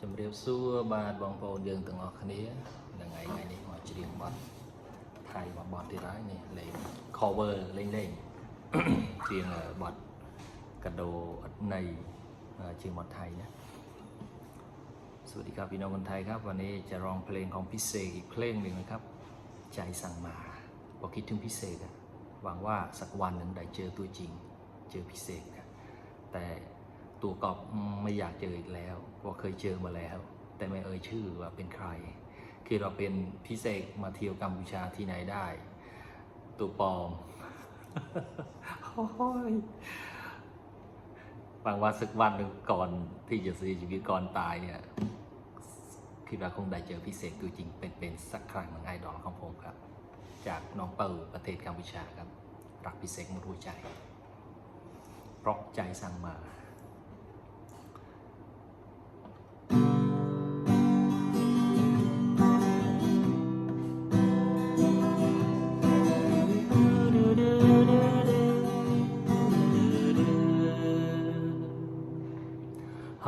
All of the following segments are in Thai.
ជំរាបសួរបាទបងប្អូនយើងទាំងអស់គ្នាថ្ងៃថ្ងៃនេះមកច្រៀងបទថៃមកបទទៀតហើយនេះលេង cover លេងលេង ច្រៀងបទកដោអត់ន័យជាងបទថៃណាสวัสดีครับพี่น้องคนไทยครับ วันนี้จะร้องเพลงของพิเศษอีกเพลงหนึ่งนะครับ ใจสั่งมาพอคิดถึงพิเศษอะหวังว่าสักวันหนึ่งได้เจอตัวจริง เจอพิเศษนะแต่ ตัวกอบไม่อยากเจออีกแล้วเพราเคยเจอมาแล้ว แต่ไม่เอ่ยชื่อว่าเป็นใคร คือเราเป็นพิเศษมาเที่ยวกัมพูชาที่ไหนได้ ตัวปลอมโอ้ยหวังว่าสักวันหนึ่งก่อนที่จะเสียชีวิตก่อนตายเนี่ยคิดว่าคงได้เจอพิเศษตัวจริงเป็นๆสักครั้งหนึ่งไอดอลของผมครับ จากน้องเปิลประเทศกัมพูชาครับ รักพิเศษหมดหัวใจเพราะใจสั่งมา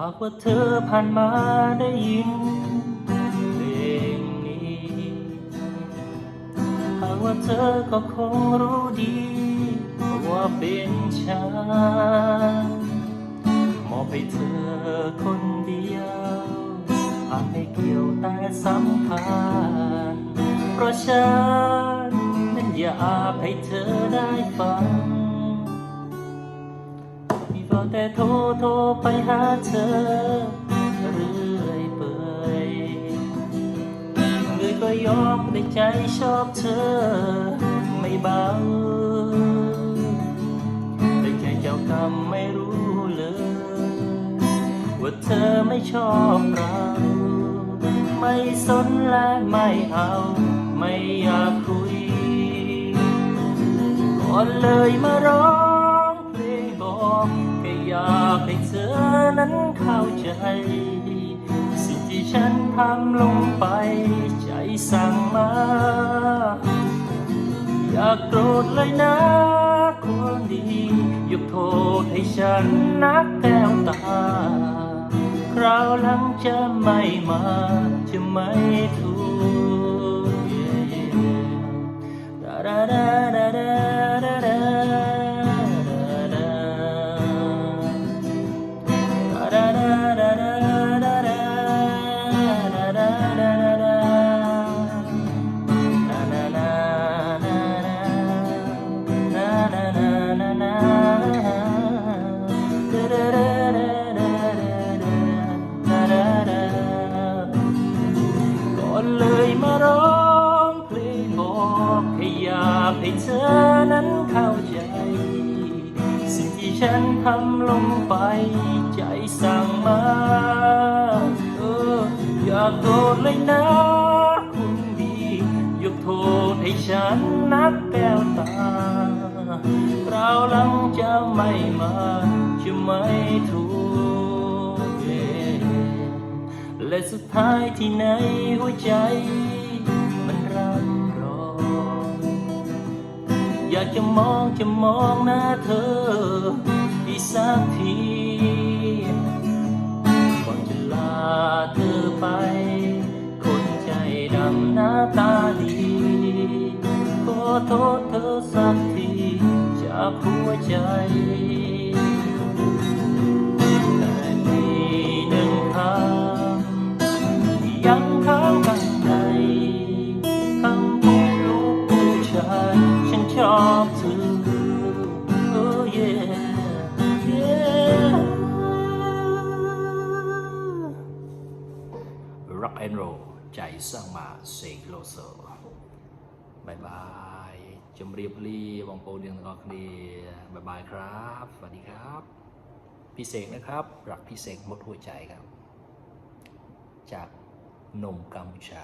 ากว่าเธอผ่านมาได้ยินเพลงนี้ หากว่าเธอก็คงรู้ดี ว่าเป็นฉันมอบให้เธอคนเดียวอาจไม่เกี่ยวแต่สัมพันธ์เพราะฉันนั้นอยากให้เธอได้ฟัง แต่โทรโทรไปหาเธอเรื่อยเปื่อยเลยก็ยอมในใจชอบเธอ ไม่เบาแต่ใจเจ้ากรรมไม่รู้เลย ว่าเธอไม่ชอบเรา ไม่สนและไม่เอา ไม่อยากคุยก่อนเลยมาร้อง อยากให้เธอนั้นเข้าใจ สิ่งที่ฉันทำลงไปใจสั่งมา อยากโกรธเลยนะคนดียกโทษให้ฉันนักแก้วตา คราวหลังจะไม่มาจะไม่ถู เธอนั้นเข้าใจ สิ่งที่ฉันทำลงไปใจสั่งมาเอออย่าโกรธเลยนะคุณดียกโทษให้ฉันนักแก้วตาคราวหลังจะไม่มาจะไม่ถูกเองและสุดท้ายที่ในหัวใจากจะมองจะมองหน้าเธออีกสักทีก่อนจะลาเธอไป คนใจดำหน้าตาดีขอโทษเธอสักทีจากหัวใจแต่มีหนึ่งคำที่ยังค้างข้างใน อนโรใจสร้างมาเสกโลเซบายบายจมเรียบรีวองโปเดียงตอกเดีบายบายครับ สวัสดีครับ พี่เสกนะครับรักพี่เสกหมดหัวใจครับ จากนมกัมพูชา